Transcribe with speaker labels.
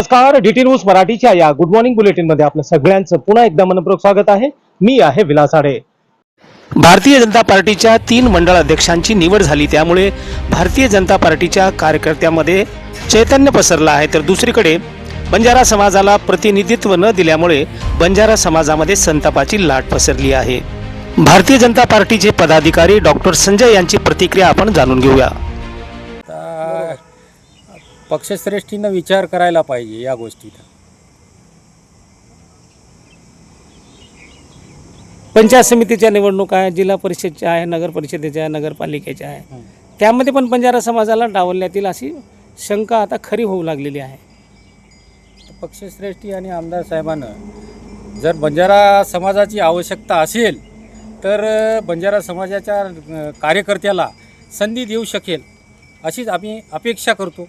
Speaker 1: नमस्कार DT news मराठीच्या या गुड मॉर्निंग बुलेटिनमध्ये आपलं सगळ्यांचं पुन्हा एकदा मनपूर्वक स्वागत आहे. मी आहे विलास आडे. भारतीय जनता पार्टीच्या तीन मंडळ अध्यक्षांची निवड झाली त्यामुळे भारतीय जनता पार्टीच्या कार्यकर्त्यामध्ये चैतन्य पसरलं आहे. तर दुसरीकडे बंजारा समाजाला प्रतिनिधित्व न दिल्यामुळे बंजारा समाजामध्ये संतापाची लाट पसरली आहे. भारतीय जनता पार्टीचे पदाधिकारी डॉक्टर संजय यांची प्रतिक्रिया आपण जाणून घेऊया.
Speaker 2: पक्षश्रेष्ठीनं विचार करायला पाहिजे या गोष्टीचा.
Speaker 3: पंचायत समितीच्या निवडणुका आहे जिल्हा परिषदच्या आहे नगर परिषदेच्या आहे नगरपालिकेच्या आहे त्यामध्ये पण बंजारा समाजाला डावलण्यात येईल अशी शंका आता खरी होऊ लागलेली आहे.
Speaker 2: पक्षश्रेष्ठी आणि आमदार साहेबानं जर बंजारा समाजाची आवश्यकता असेल तर बंजारा समाजाच्या कार्यकर्त्याला संधी देऊ शकेल अशीच आम्ही अपेक्षा करतो.